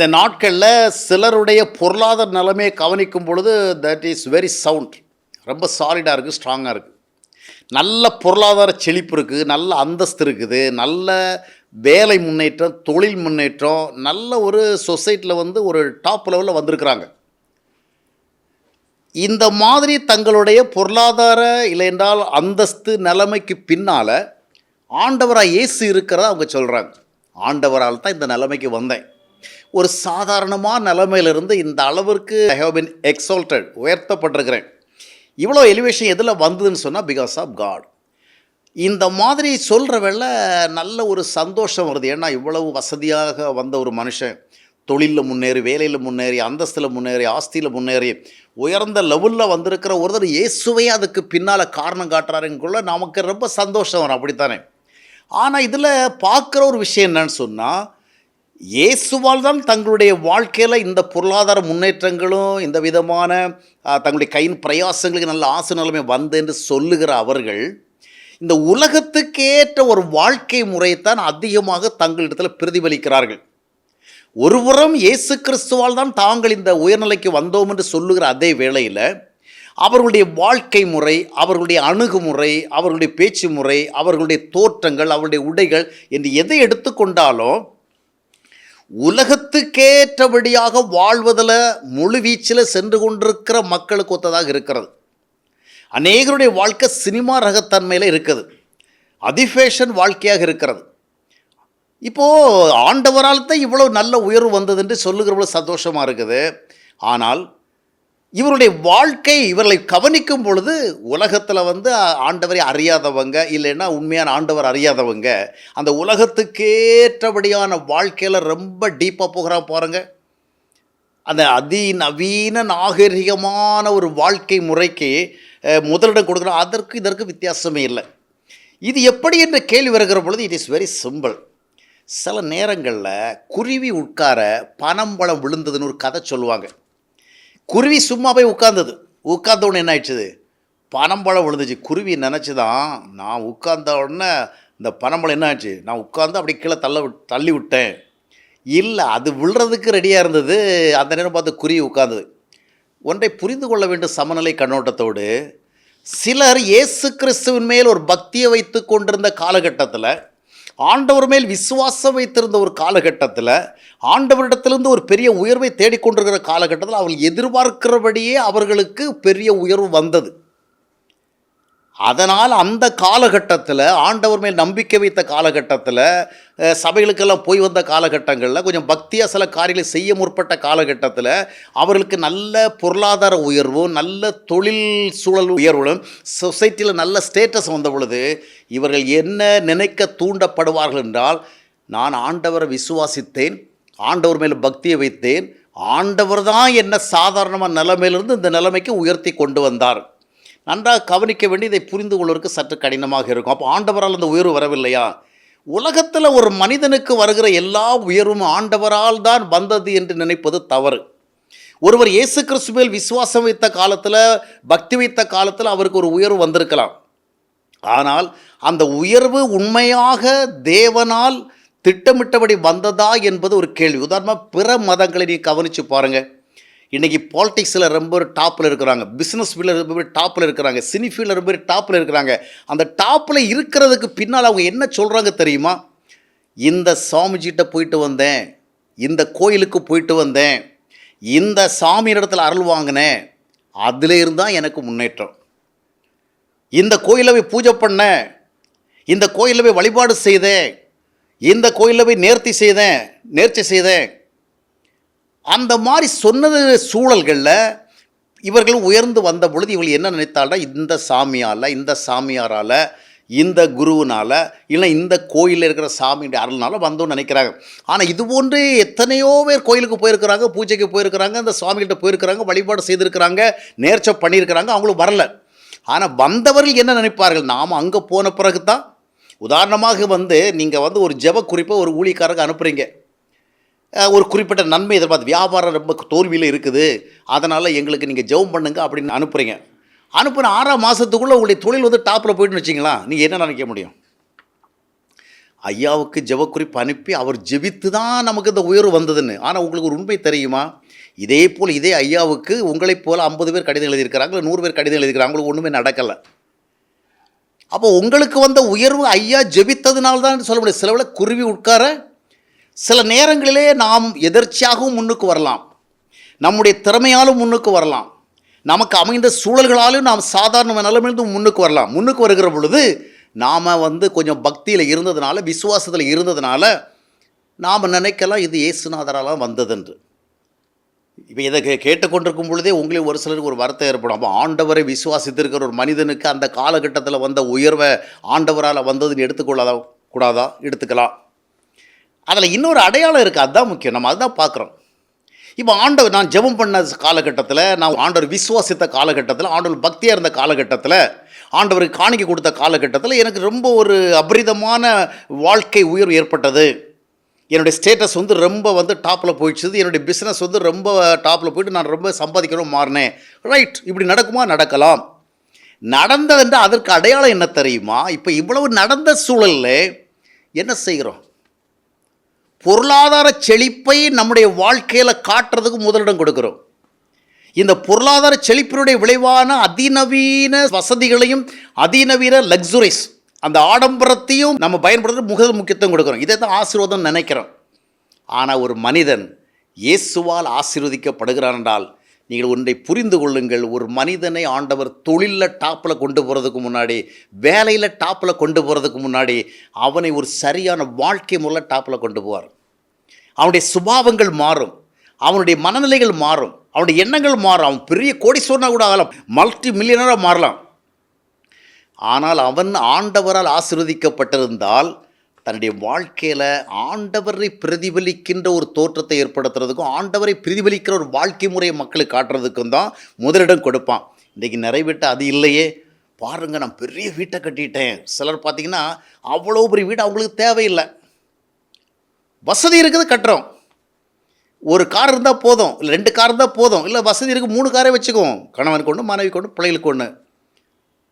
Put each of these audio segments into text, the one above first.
இந்த நாட்களில் சிலருடைய பொருளாதார நிலைமையை கவனிக்கும் பொழுது தட் இஸ் வெரி சவுண்ட் ரொம்ப சாலிடாக இருக்குது ஸ்ட்ராங்காக இருக்குது நல்ல பொருளாதார செழிப்பு இருக்குது நல்ல அந்தஸ்து இருக்குது நல்ல வேலை முன்னேற்றம் தொழில் முன்னேற்றம் நல்ல ஒரு சொசைட்டியில் வந்து ஒரு டாப் லெவலில் வந்திருக்கிறாங்க. இந்த மாதிரி தங்களுடைய பொருளாதார இல்லை என்றால் அந்தஸ்து நிலைமைக்கு பின்னால் ஆண்டவராக இயேசு இருக்கிறத அவங்க சொல்கிறாங்க ஆண்டவரால் தான் இந்த நிலைமைக்கு வந்தேன். ஒரு சாதாரணமான நிலைமையிலிருந்து இந்த அளவிற்கு ஐ ஹவ் பின் எக்ஸால்டட் உயர்த்தப்பட்டிருக்கிறேன். இவ்வளோ எலிவேஷன் எதில் வந்ததுன்னு சொன்னால் பிகாஸ் ஆஃப் காட் இந்த மாதிரி சொல்கிற வேலை நல்ல ஒரு சந்தோஷம் வருது. ஏன்னா இவ்வளவு வசதியாக வந்த ஒரு மனுஷன் தொழிலில் முன்னேறி வேலையில் முன்னேறி அந்தஸ்தில் முன்னேறி ஆஸ்தியில் முன்னேறி உயர்ந்த லெவலில் வந்திருக்கிற ஒருத்தர் இயேசுவே அதுக்கு பின்னால் காரணம் காட்டுறாருங்குள்ள நமக்கு ரொம்ப சந்தோஷம் வரும். அப்படித்தானே? ஆனால் இதில் பார்க்குற ஒரு விஷயம் என்னன்னு சொன்னால் இயேசுவால் தான் தங்களுடைய வாழ்க்கையில் இந்த பொருளாதார முன்னேற்றங்களும் இந்த விதமான தங்களுடைய கையின் பிரயாசங்களுக்கு நல்ல ஆசை நிலைமை வந்து என்று சொல்லுகிற அவர்கள் இந்த உலகத்துக்கேற்ற ஒரு வாழ்க்கை முறையைத்தான் அதிகமாக தங்களிடத்தில் பிரதிபலிக்கிறார்கள். ஒருபுறம் இயேசு கிறிஸ்துவால் தான் தாங்கள் இந்த உயர்நிலைக்கு வந்தோம் என்று சொல்லுகிற அதே வேளையில் அவர்களுடைய வாழ்க்கை முறை அவர்களுடைய அணுகுமுறை அவர்களுடைய பேச்சு முறை அவர்களுடைய தோற்றங்கள் அவர்களுடைய உடைகள் என்று எதை எடுத்துக்கொண்டாலும் உலகத்துக்கேற்றபடியாக வாழ்வதில் முழுவீச்சில் சென்று கொண்டிருக்கிற மக்களுக்கு ஒத்ததாக இருக்கிறது. அநேகருடைய வாழ்க்கை சினிமா ரகத்தன்மையில் இருக்குது. அதிஃபேஷன் வாழ்க்கையாக இருக்கிறது. இப்போது ஆண்டவரால் தான் இவ்வளோ நல்ல உயர்வு வந்தது என்று சொல்லுகிறவளோ சந்தோஷமாக இருக்குது. ஆனால் இவருடைய வாழ்க்கை இவர்களை கவனிக்கும் பொழுது உலகத்தில் வந்து ஆண்டவரை அறியாதவங்க இல்லைன்னா உண்மையான ஆண்டவர் அறியாதவங்க அந்த உலகத்துக்கேற்றபடியான வாழ்க்கையில் ரொம்ப டீப்பாக போகிறா பாருங்க. அந்த அதிநவீன நாகரிகமான ஒரு வாழ்க்கை முறைக்கு முதலிடம் கொடுக்குறோம் அதற்கு இதற்கு வித்தியாசமே இல்லை. இது எப்படி என்ற கேள்வி வருகிற பொழுது இட் இஸ் வெரி சிம்பிள் சில நேரங்களில் குருவி உட்கார பனம்பழம் விழுந்ததுன்னு ஒரு கதை சொல்லுவாங்க. குருவி சும்மா போய் உட்காந்தது உட்கார்ந்த உடனே என்ன ஆயிடுச்சுது? பனம்பழம் விழுந்துச்சு. குருவி நினச்சி தான் நான் உட்கார்ந்த உடனே இந்த பனம்பழம் என்ன ஆச்சு நான் உட்காந்து அப்படியே கீழே தள்ள விட் தள்ளி விட்டேன். இல்லை அது விழுறதுக்கு ரெடியாக இருந்தது. அந்த நேரம் பார்த்து குருவி உட்காந்தது ஒன்றை புரிந்து கொள்ள வேண்டும் சமநிலை கண்ணோட்டத்தோடு சிலர் இயேசு கிறிஸ்துவின் மேல் ஒரு பக்தியை வைத்து கொண்டிருந்த காலகட்டத்தில் ஆண்டவர் மேல் விசுவாசம் வைத்திருந்த ஒரு காலகட்டத்தில் ஆண்டவரிடத்திலிருந்து ஒரு பெரிய உயர்வை தேடிக்கொண்டிருக்கிற காலகட்டத்தில் அவர்கள் எதிர்பார்க்கிறபடியே அவர்களுக்கு பெரிய உயர்வு வந்தது. அதனால் அந்த காலகட்டத்தில் ஆண்டவர் மேல் நம்பிக்கை வைத்த காலகட்டத்தில் சபைகளுக்கெல்லாம் போய் வந்த காலகட்டங்களில் கொஞ்சம் பக்தியாக சில காரியங்களை செய்ய முற்பட்ட காலகட்டத்தில் அவர்களுக்கு நல்ல பொருளாதார உயர்வும் நல்ல தொழில் சூழல் உயர்வுகளும் சொசைட்டியில் நல்ல ஸ்டேட்டஸ் வந்த பொழுது இவர்கள் என்ன நினைக்க தூண்டப்படுவார்கள் என்றால் நான் ஆண்டவரை விசுவாசித்தேன் ஆண்டவர் மேல் பக்தியை வைத்தேன் ஆண்டவர் தான் என்ன சாதாரணமான நிலைமையிலிருந்து இந்த நிலைமைக்கு உயர்த்தி கொண்டு வந்தார். நன்றாக கவனிக்க வேண்டி இதை புரிந்து கொள்வதற்கு சற்று கடினமாக இருக்கும். அப்போ ஆண்டவரால் அந்த உயர்வு வரவில்லையா? உலகத்தில் ஒரு மனிதனுக்கு வருகிற எல்லா உயர்வும் ஆண்டவரால் தான் வந்தது என்று நினைப்பது தவறு. ஒருவர் இயேசு கிறிஸ்து மேல் விசுவாசம் வைத்த காலத்தில் பக்தி வைத்த காலத்தில் அவருக்கு ஒரு உயர்வு வந்திருக்கலாம். ஆனால் அந்த உயர்வு உண்மையாக தேவனால் திட்டமிட்டபடி வந்ததா என்பது ஒரு கேள்வி. உதாரணமாக பிற மதங்களை நீ கவனித்து பாருங்கள் இன்றைக்கி பாலிடிக்ஸில் ரொம்ப டாப்பில் இருக்கிறாங்க. பிஸ்னஸ் ஃபீல்டில் ரொம்ப டாப்பில் இருக்கிறாங்க. சினி ஃபீல்டில் ரொம்ப டாப்பில் இருக்கிறாங்க. அந்த டாப்பில் இருக்கிறதுக்கு பின்னால் அவங்க என்ன சொல்கிறாங்க தெரியுமா? இந்த சாமிஜிட்ட போயிட்டு வந்தேன். இந்த கோயிலுக்கு போயிட்டு வந்தேன். இந்த சாமி இடத்துல அருள் வாங்கினேன். அதில் இருந்தால் எனக்கு முன்னேற்றம். இந்த கோயிலை போய் பூஜை பண்ணேன். இந்த கோயிலில் போய் வழிபாடு செய்தேன். இந்த கோயிலில் போய் நேர்த்தி செய்தேன். நேர்ச்சி செய்தேன். அந்த மாதிரி சொன்னது சூழல்களில் இவர்கள் உயர்ந்து வந்த பொழுது இவங்க என்ன நினைத்தால்னா இந்த சாமியால் இந்த சாமியாரால் இந்த குருவினால் இல்லை இந்த கோயிலில் இருக்கிற சாமியுடைய அருள்னால வந்தோம்னு நினைக்கிறாங்க. ஆனால் இது போன்று எத்தனையோ பேர் கோயிலுக்கு போயிருக்கிறாங்க பூஜைக்கு போயிருக்கிறாங்க அந்த சுவாமிகிட்ட போயிருக்கிறாங்க வழிபாடு செய்திருக்கிறாங்க நேர்ச்சை பண்ணியிருக்கிறாங்க அவங்களும் வரல. ஆனால் வந்தவர்கள் என்ன நினைப்பார்கள்? நாம் அங்கே போன பிறகு தான் உதாரணமாக வந்து நீங்கள் வந்து ஒரு ஜெப குறிப்பை ஒரு ஊழிக்காரருக்கு அனுப்புகிறீங்க ஒரு குறிப்பிட்ட நன்மை எதிர்பார்த்து வியாபாரம் ரொம்ப தோல்வியில் இருக்குது. அதனால் எங்களுக்கு நீங்கள் ஜெபம் பண்ணுங்க அப்படின்னு அனுப்புகிறீங்க அனுப்புன ஆறாம் மாதத்துக்குள்ளே உங்களுடைய தொழில் வந்து டாப்பில் போயிட்டுன்னு வச்சிங்களா நீங்கள் என்ன நினைக்க முடியும்? ஐயாவுக்கு ஜெபக்குறிப்பு அனுப்பி அவர் ஜெபித்து தான் நமக்கு இந்த உயர்வு வந்ததுன்னு. ஆனால் உங்களுக்கு ஒரு உண்மை தெரியுமா? இதே போல் இதே ஐயாவுக்கு உங்களைப் போல் ஐம்பது பேர் கடிதம் எழுதியிருக்கிறாங்க இல்லை நூறு பேர் கடிதம் எழுதியிருக்கிறாங்க அவங்களுக்கு ஒன்றுமே நடக்கலை. அப்போ உங்களுக்கு வந்த உயர்வு ஐயா ஜெபித்ததுனால தான் சொல்ல முடியும். சிலவில் குருவி உட்கார சில நேரங்களிலே நாம் எதர்ச்சியாகவும் முன்னுக்கு வரலாம். நம்முடைய திறமையாலும் முன்னுக்கு வரலாம். நமக்கு அமைந்த சூழல்களாலும் நாம் சாதாரண நிலைமையிலிருந்து முன்னுக்கு வரலாம். முன்னுக்கு வருகிற பொழுது நாம் வந்து கொஞ்சம் பக்தியில் இருந்ததுனால விசுவாசத்தில் இருந்ததுனால நாம் நினைக்கலாம் இது இயேசுநாதரால் வந்ததென்று. இப்போ இதை கே கேட்டுக்கொண்டிருக்கும் பொழுதே உங்களே ஒரு சிலருக்கு ஒரு வருத்தம் ஏற்படும். அப்போ ஆண்டவரை விசுவாசித்திருக்கிற ஒரு மனிதனுக்கு அந்த காலகட்டத்தில் வந்த உயர்வை ஆண்டவரால் வந்ததுன்னு எடுத்துக்கொள்ளாதா கூடாதா? எடுத்துக்கலாம். அதில் இன்னொரு அடையாளம் இருக்குது அதுதான் முக்கியம். நம்ம அதுதான் பார்க்குறோம். இப்போ ஆண்டவர் நான் ஜெபம் பண்ண காலகட்டத்தில் நான் ஆண்டவர் விசுவாசித்த காலகட்டத்தில் ஆண்டவர் பக்தியாக இருந்த காலகட்டத்தில் ஆண்டவருக்கு காணிக்க கொடுத்த காலகட்டத்தில் எனக்கு ரொம்ப ஒரு அபரிதமான வாழ்க்கை உயர்வு ஏற்பட்டது. என்னுடைய ஸ்டேட்டஸ் வந்து ரொம்ப வந்து டாப்பில் போயிடுச்சு என்னுடைய பிஸ்னஸ் வந்து ரொம்ப டாப்பில் போயிட்டு நான் ரொம்ப சம்பாதிக்கணும் மாறினேன். ரைட் இப்படி நடக்குமா? நடக்கலாம். நடந்ததுன்ற அதற்கு அடையாளம் என்ன தெரியுமா? இப்போ இவ்வளவு நடந்த சூழலில் என்ன செய்கிறோம்? பொருளாதார செழிப்பை நம்முடைய வாழ்க்கையில் காட்டுறதுக்கு முதலிடம் கொடுக்குறோம். இந்த பொருளாதார செழிப்பினுடைய விளைவான அதிநவீன வசதிகளையும் அதிநவீன லக்ஸுரிஸ் அந்த ஆடம்பரத்தையும் நம்ம பயன்படுத்த முக முக்கியத்துவம் கொடுக்குறோம். இதை தான் ஆசீர்வாதம் நினைக்கிறோம். ஆனால் ஒரு மனிதன் இயேசுவால் ஆசீர்வதிக்கப்படுகிறான் என்றால் நீங்கள் ஒன்றை புரிந்து கொள்ளுங்கள். ஒரு மனிதனை ஆண்டவர் தொழிலில் டாப்பில் கொண்டு போகிறதுக்கு முன்னாடி வேலையில் டாப்பில் கொண்டு போகிறதுக்கு முன்னாடி அவனை ஒரு சரியான வாழ்க்கை முறையில் டாப்பில் கொண்டு போவார். அவனுடைய சுபாவங்கள் மாறும். அவனுடைய மனநிலைகள் மாறும். அவனுடைய எண்ணங்கள் மாறும். அவன் பெரிய கோடீஸ்வரனாக கூட ஆகலாம். மல்டி மில்லியனராக மாறலாம். ஆனால் அவன் ஆண்டவரால் ஆசிர்வதிக்கப்பட்டிருந்தால் தன்னுடைய வாழ்க்கையில் ஆண்டவரை பிரதிபலிக்கின்ற ஒரு தோற்றத்தை ஏற்படுத்துறதுக்கும் ஆண்டவரை பிரதிபலிக்கிற ஒரு வாழ்க்கை முறையை மக்களுக்கு காட்டுறதுக்கும் தான் முதலிடம் கொடுப்பான். இன்றைக்கி நிறைவேற்ற அது இல்லையே. பாருங்க நான் பெரிய வீட்டை கட்டிட்டேன். சிலர் பார்த்தீங்கன்னா அவ்வளோ பெரிய வீடு அவங்களுக்கு தேவையில்லை. வசதி இருக்குது கட்டுறோம். ஒரு கார் இருந்தால் போதும் இல்லை ரெண்டு கார் இருந்தால் போதும். இல்லை வசதி இருக்குது மூணு காரே வச்சுக்குவோம். கணவனுக்கு ஒன்று மனைவிக்கு ஒன்று பிள்ளைகளுக்கு ஒன்று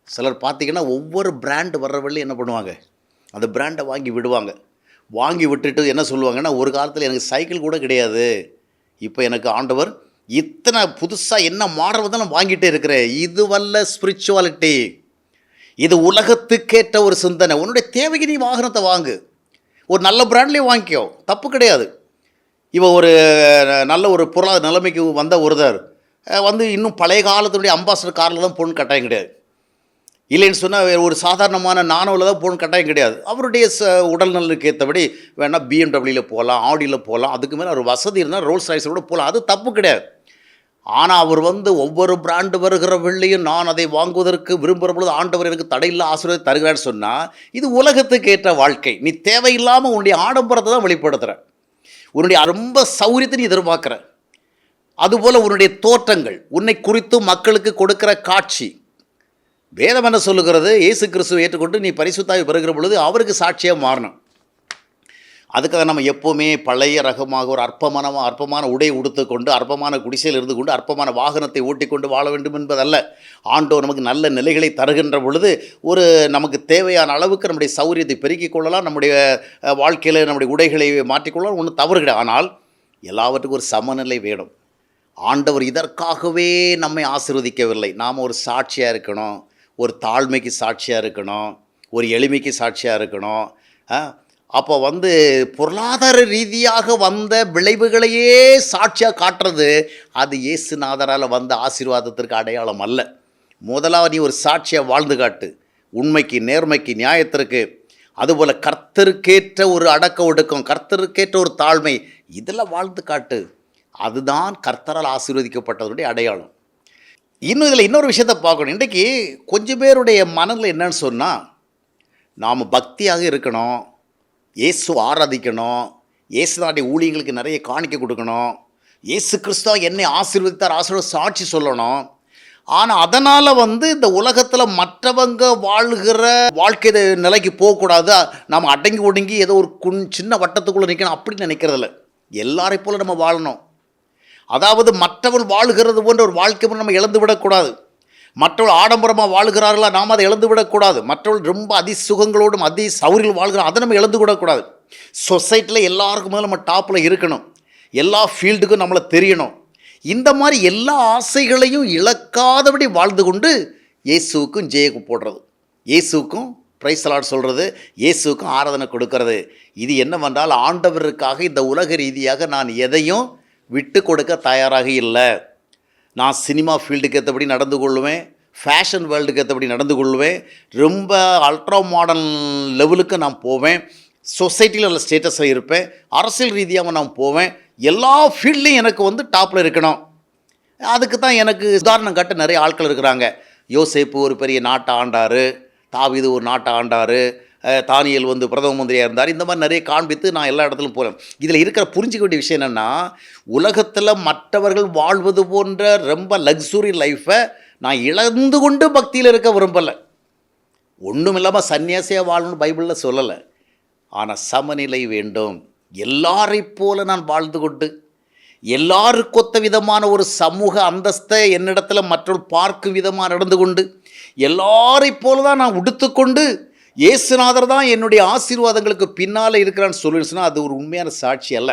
சிலர் பார்த்தீங்கன்னா ஒவ்வொரு பிராண்டு வர்ற வழி என்ன பண்ணுவாங்க? அந்த பிராண்டை வாங்கி விடுவாங்க. வாங்கி விட்டுட்டு என்ன சொல்லுவாங்கன்னா ஒரு காலத்தில் எனக்கு சைக்கிள் கூட கிடையாது. இப்போ எனக்கு ஆண்டவர் இத்தனை புதுசாக என்ன மாடல் வந்தாலும் வாங்கிட்டே இருக்கிறேன். இது வல்ல ஸ்பிரிச்சுவாலிட்டி இது உலகத்துக்கேற்ற ஒரு சிந்தனை. உன்னுடைய தேவைக்கு நீ வாகனத்தை வாங்கு. ஒரு நல்ல பிராண்ட்லேயே வாங்கிக்கோ. தப்பு கிடையாது. இவன் ஒரு நல்ல ஒரு பொருளாதார நிலைமைக்கு வந்த ஒருத்தர் வந்து இன்னும் பழைய காலத்துடைய அம்பாசடர் காரில் தான் பொண்ணு கட்டாயம் கிடையாது. இல்லைன்னு சொன்னால் ஒரு சாதாரணமான நானோவில் தான் போகணும் கட்டாயம் கிடையாது. அவருடைய ச உடல்நலனுக்கு ஏற்றபடி வேணால் பிஎம்டபிள்யூவில் போகலாம் ஆடியில் போகலாம். அதுக்கு மேலே ஒரு வசதி இருந்தால் ரோல்ஸ் ராய்ஸில் கூட போகலாம். அது தப்பு கிடையாது. ஆனால் அவர் வந்து ஒவ்வொரு பிராண்டு வருகிற வெள்ளியும் நான் அதை வாங்குவதற்கு விரும்புகிற பொழுது ஆண்டவர் எனக்கு தடையில்லா ஆசீர்வாதம் தருகிறான்னு சொன்னால் இது உலகத்துக்கு ஏற்ற வாழ்க்கை. நீ தேவையில்லாமல் உன்னுடைய ஆடம்பரத்தை தான் வெளிப்படுத்துகிற உன்னுடைய ரொம்ப சௌரியத்தை நீ எதிர்பார்க்குற. அதுபோல் உன்னுடைய தோற்றங்கள் உன்னை குறித்து மக்களுக்கு கொடுக்குற காட்சி வேதம் என்ன சொல்லுகிறது? இயேசு கிறிஸ்துவை ஏற்றுக்கொண்டு நீ பரிசுத்தாய் பெறுகிற பொழுது அவருக்கு சாட்சியாக மாறணும். அதுக்காக நம்ம எப்போவுமே பழைய ரகமாக ஒரு அற்பமான அற்பமான உடை உடுத்துக்கொண்டு அற்பமான குடிசையில் இருந்து கொண்டு அற்பமான வாகனத்தை ஓட்டிக்கொண்டு வாழ வேண்டும் என்பதல்ல. ஆண்டோர் நமக்கு நல்ல நிலைகளை தருகின்ற பொழுது ஒரு நமக்கு தேவையான அளவுக்கு நம்முடைய சௌரியத்தை பெருக்கிக் கொள்ளலாம் நம்முடைய வாழ்க்கையில் நம்முடைய உடைகளை மாற்றிக்கொள்ளலாம் ஒன்றும் தவறு கிடையாது ஆனால் எல்லாவற்றுக்கும் ஒரு சமநிலை வேணும். ஆண்டவர் இதற்காகவே நம்மை ஆசிர்வதிக்கவில்லை. நாம் ஒரு சாட்சியாக இருக்கணும். ஒரு தாழ்மைக்கு சாட்சியாக இருக்கணும் ஒரு எளிமைக்கு சாட்சியாக இருக்கணும் ஆ, அப்போ வந்து பொருளாதார ரீதியாக வந்த விளைவுகளையே சாட்சியாக காட்டுறது அது இயேசுநாதரால் வந்த ஆசீர்வாதத்திற்கு அடையாளம் அல்ல. முதலாவது நீ ஒரு சாட்சியாக வாழ்ந்து காட்டு. உண்மைக்கு நேர்மைக்கு நியாயத்திற்கு. அதுபோல் கர்த்தருக்கேற்ற ஒரு அடக்க ஒடுக்கம் கர்த்தருக்கேற்ற ஒரு தாழ்மை இதில் வாழ்ந்து காட்டு. அதுதான் கர்த்தரால் ஆசீர்வதிக்கப்பட்டதனுடைய அடையாளம். இன்னும் இதில் இன்னொரு விஷயத்த பார்க்கணும். இன்றைக்கி கொஞ்சம் பேருடைய மனதில் என்னன்னு சொன்னால் நாம் பக்தியாக இருக்கணும் இயேசு ஆராதிக்கணும் இயேசுதாடைய ஊழியங்களுக்கு நிறைய காணிக்க கொடுக்கணும் இயேசு கிறிஸ்துவ என்னை ஆசீர்வதித்தார் ஆசீர்வாத சாட்சி சொல்லணும். ஆனால் அதனால் வந்து இந்த உலகத்தில் மற்றவங்க வாழ்கிற வாழ்க்கை நிலைக்கு போகக்கூடாது. நாம் அடங்கி ஒடுங்கி ஏதோ ஒரு குன் சின்ன வட்டத்துக்குள்ளே நிற்கணும் அப்படின்னு நினைக்கிறதில்ல. எல்லாரை போல் நம்ம வாழணும். அதாவது மற்றவள் வாழ்கிறது போன்ற ஒரு வாழ்க்கை நம்ம இழந்து விடக்கூடாது. மற்றவள் ஆடம்பரமாக வாழ்கிறார்களா நாம் அதை இழந்து விடக்கூடாது. மற்றவர்கள் ரொம்ப அதி சுகங்களோடும் அதி சௌரியில் வாழ்கிறோம் அதை நம்ம இழந்து விடக்கூடாது. சொசைட்டியில் எல்லாருக்கும் மேலே நம்ம டாப்பில் இருக்கணும். எல்லா ஃபீல்டுக்கும் நம்மளை தெரியணும். இந்த மாதிரி எல்லா ஆசைகளையும் இழக்காதபடி வாழ்ந்து கொண்டு இயேசுவுக்கும் ஜெயக்கு போடுறது. இயேசுவுக்கும் பிரைசலாட் சொல்கிறது இயேசுக்கும் ஆராதனை கொடுக்கறது. இது என்னவென்றால் ஆண்டவருக்காக இந்த உலக ரீதியாக நான் எதையும் விட்டு கொடுக்க தயாராக இல்லை. நான் சினிமா ஃபீல்டுக்கு ஏற்றபடி நடந்து கொள்ளுவேன். ஃபேஷன் வேர்ல்டுக்கு ஏற்றபடி நடந்து கொள்வேன் ரொம்ப அல்ட்ரா மாடர்ன் லெவலுக்கு நான் போவேன். சொசைட்டியில் உள்ள ஸ்டேட்டஸில் இருப்பேன். அரசியல் ரீதியாக நான் போவேன். எல்லா ஃபீல்ட்லேயும் எனக்கு வந்து டாப்பில் இருக்கணும். அதுக்கு தான் எனக்கு உதாரணம் காட்ட நிறைய ஆட்கள் இருக்கிறாங்க. யோசேப்பு ஒரு பெரிய நாட்டை ஆண்டார் தாவிது ஒரு நாட்டை ஆண்டார் தானியல் வந்து பிரதம மந்திரியாக இருந்தார். இந்த மாதிரி நிறைய காண்பித்து நான் எல்லா இடத்துலையும் போகிறேன் இதில் இருக்கிற புரிஞ்சிக்க வேண்டிய விஷயம் என்னென்னா உலகத்தில் மற்றவர்கள் வாழ்வது போன்ற ரொம்ப லக்ஸுரி லைஃப்பை நான் இழந்து கொண்டு பக்தியில் இருக்க விரும்பலை. ஒன்றும் இல்லாமல் சன்னியாசியாக வாழணும்னு பைபிளில் சொல்லலை. ஆனால் சமநிலை வேண்டும். எல்லாரைப் போல நான் வாழ்ந்து கொண்டு எல்லாருக்கொத்த விதமான ஒரு சமூக அந்தஸ்தை என்னிடத்தில் மற்றொரு பார்க்கும் விதமாக நடந்து கொண்டு எல்லாரைப் போல தான் நான் உடுத்துக்கொண்டு இயேசுநாதர் தான் என்னுடைய ஆசீர்வாதங்களுக்கு பின்னால் இருக்கிறான்னு சொல்லிடுச்சுன்னா அது ஒரு உண்மையான சாட்சி அல்ல.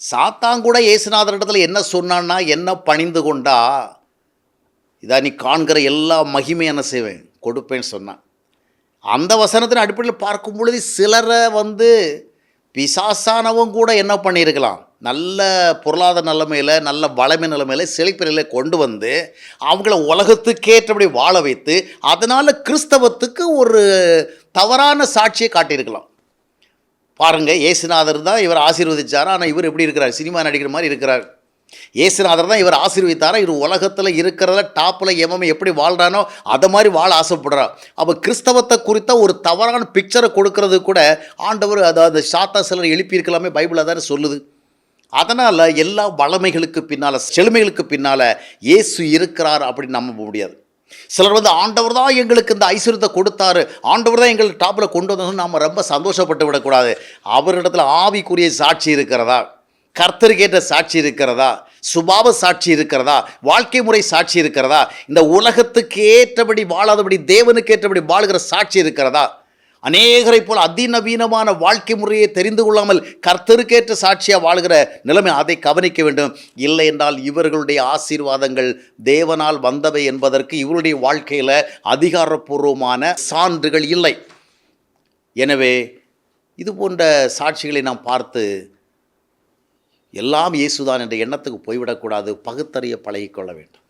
சாத்தான் கூட இயேசுநாதர் இடத்துல என்ன சொன்னான்னா என்ன பணிந்து கொண்டா இதா நீ காண்கிற எல்லா மகிமையும் என்ன செய்வேன்? கொடுப்பேன்னு சொன்னான். அந்த வசனத்தின் அடிப்படையில் பார்க்கும் பொழுது சிலரை வந்து பிசாசானவங்க கூட என்ன பண்ணியிருக்கலாம்? நல்ல பொருளாதார நிலைமையில் நல்ல வளமை நிலைமையில் செழிப்பு கொண்டு வந்து அவங்கள உலகத்துக்கேற்றபடி வாழ வைத்து அதனால் கிறிஸ்தவத்துக்கு ஒரு தவறான சாட்சியை காட்டியிருக்கலாம். பாருங்கள் ஏசுநாதர் தான் இவர் ஆசீர்வதிச்சார்? ஆனால் இவர் எப்படி இருக்கிறார்? சினிமா நடிக்கிற மாதிரி இருக்கிறார். ஏசுநாதர் தான் இவர் ஆசீர்வதித்தாரா? இவர் உலகத்தில் இருக்கிறத டாப்பில் எவன் எப்படி வாழ்கிறானோ அதை மாதிரி வாழ ஆசைப்படுறா. அப்போ கிறிஸ்தவத்தை குறித்த ஒரு தவறான பிக்சரை கொடுக்கறது கூட ஆண்டவர் அதாவது சாத்தா சிலர் எழுப்பியிருக்கலாமே பைபிள் தானே சொல்லுது. அதனால் எல்லா வளமைகளுக்கு பின்னால் செழுமைகளுக்கு பின்னால் இயேசு இருக்கிறார் அப்படின்னு நம்ப முடியாது. சிலர் வந்து ஆண்டவர் தான் எங்களுக்கு இந்த ஐஸ்வர்யத்தை கொடுத்தாரு. ஆண்டவர் தான் எங்களுக்கு டாப்பில் கொண்டு வந்தோம்னு நாம் ரொம்ப சந்தோஷப்பட்டு விடக்கூடாது. அவரிடத்துல ஆவிக்குரிய சாட்சி இருக்கிறதா? கர்த்தருக்கேற்ற சாட்சி இருக்கிறதா? சுபாவ சாட்சி இருக்கிறதா? வாழ்க்கை முறை சாட்சி இருக்கிறதா? இந்த உலகத்துக்கு ஏற்றபடி வாழாதபடி தேவனுக்கு ஏற்றபடி வாழ்கிற சாட்சி இருக்கிறதா? அநேகரை போல் அதிநவீனமான வாழ்க்கை முறையை தெரிந்து கொள்ளாமல் கர்த்தருக்கேற்ற சாட்சியாக வாழ்கிற நிலைமை அதை கவனிக்க வேண்டும். இல்லை என்றால் இவர்களுடைய ஆசீர்வாதங்கள் தேவனால் வந்தவை என்பதற்கு இவருடைய வாழ்க்கையில் அதிகாரப்பூர்வமான சான்றுகள் இல்லை. எனவே இது போன்ற சாட்சிகளை நாம் பார்த்து எல்லாம் இயேசுதான் என்ற எண்ணத்துக்கு போய்விடக்கூடாது பகுத்தறிய பழகிக்கொள்ள வேண்டும்.